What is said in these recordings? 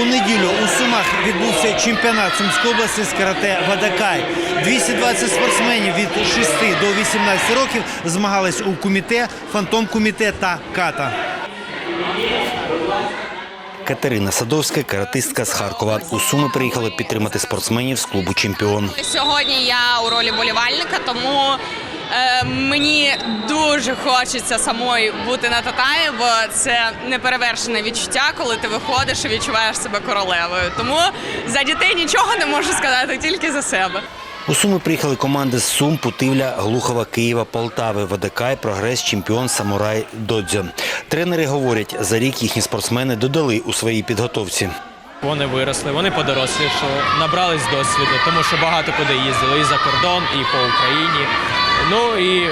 У неділю у Сумах відбувся чемпіонат Сумської області з карате Вадакай. 220 спортсменів від 6 до 18 років змагались у куміте, фантом куміте та ката. Катерина Садовська, каратистка з Харкова. У Суми приїхали підтримати спортсменів з клубу Чемпіон. Сьогодні я у ролі болівальника, тому мені дуже хочеться самої бути на татамі, бо це неперевершене відчуття, коли ти виходиш і відчуваєш себе королевою. Тому за дітей нічого не можу сказати, тільки за себе. У Суми приїхали команди з Сум, Путивля, Глухова, Києва, Полтави, Вадакай, Прогрес, Чемпіон, Самурай, Додзьо. Тренери говорять, за рік їхні спортсмени додали у своїй підготовці. Вони виросли, вони подорослішали, набрались досвіду, тому що багато куди їздили і за кордон, і по Україні. Ну і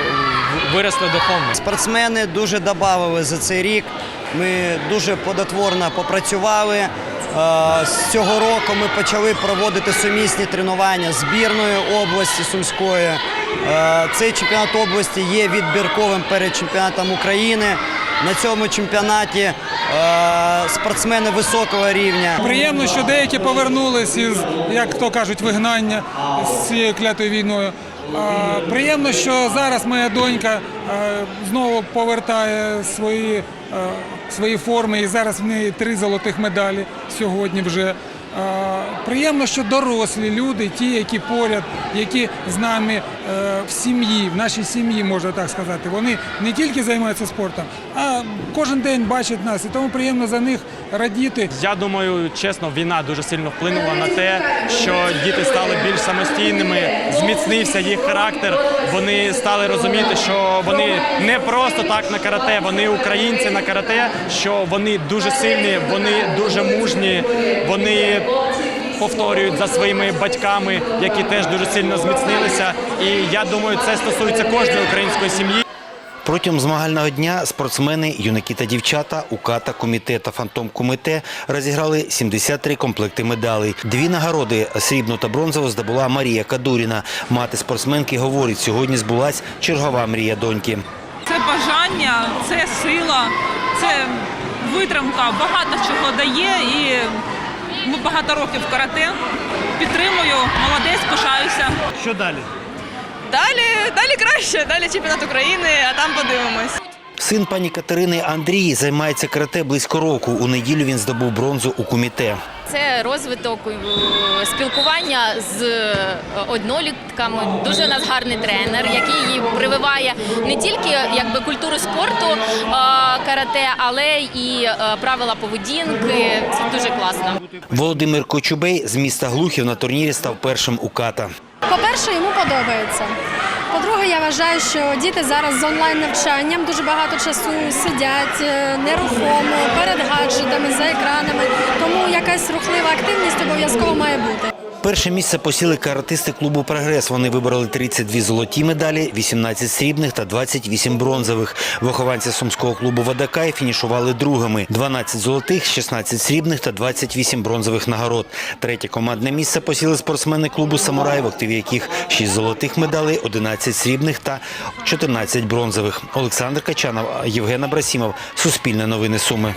виросли духовно. Спортсмени дуже додали за цей рік. Ми дуже плодотворно попрацювали. Е, З цього року ми почали проводити сумісні тренування збірної області Сумської. Е, Цей чемпіонат області є відбірковим перед чемпіонатом України. На цьому чемпіонаті спортсмени високого рівня. Приємно, що деякі повернулись із, як то кажуть, вигнання з цією клятою війною. Приємно, що зараз моя донька е, знову повертає свої, е, свої форми, і зараз в неї три золотих медалі сьогодні вже. Приємно, що дорослі люди, ті, які поряд, які з нами е, в сім'ї, в нашій сім'ї, можна так сказати, вони не тільки займаються спортом, а кожен день бачать нас. І тому приємно за них радіти. Я думаю, чесно, війна дуже сильно вплинула на те, що діти стали більш самостійними, зміцнився їх характер. Вони стали розуміти, що вони не просто так на карате, вони українці на карате, що вони дуже сильні, вони дуже мужні, вони повторюють за своїми батьками, які теж дуже сильно зміцнилися. І я думаю, це стосується кожної української сім'ї. Протягом змагального дня спортсмени, юнаки та дівчата, УКАТа, Комітет та Фантом Кумите розіграли 73 комплекти медалей. Дві нагороди срібну та бронзову здобула Марія Кадуріна. Мати спортсменки говорить, сьогодні збулась чергова мрія доньки. Це бажання, це сила, це витримка, багато чого дає і ми багато років в карате. Підтримую, молодець, пишаюся. Що далі? Далі, далі краще, далі чемпіонат України, а там подивимось. Син пані Катерини Андрій займається карате близько року. У неділю він здобув бронзу у куміте. Це розвиток е, спілкування з е, однолітками. Дуже у нас гарний тренер, який її прививає не тільки якби культуру спорту е, карате, але і правила поведінки. Це дуже класно. Володимир Кочубей з міста Глухів на турнірі став першим у ката. По-перше, йому подобається. По-друге, я вважаю, що діти зараз з онлайн-навчанням дуже багато часу сидять е, нерухомо перед гаджетами, за екранами. Тому якась рухлива активність обов'язково має бути. Перше місце посіли каратисти клубу Прогрес. Вони вибороли 32 золоті медалі, 18 срібних та 28 бронзових. Вихованці сумського клубу Водакай фінішували другими: 12 золотих, 16 срібних та 28 бронзових нагород. Третє командне місце посіли спортсмени клубу Самурай, в активі яких 6 золотих медалей, 11 срібних та 14 бронзових. Олександр Качанов, Євген Абрасімов. Суспільне новини Суми.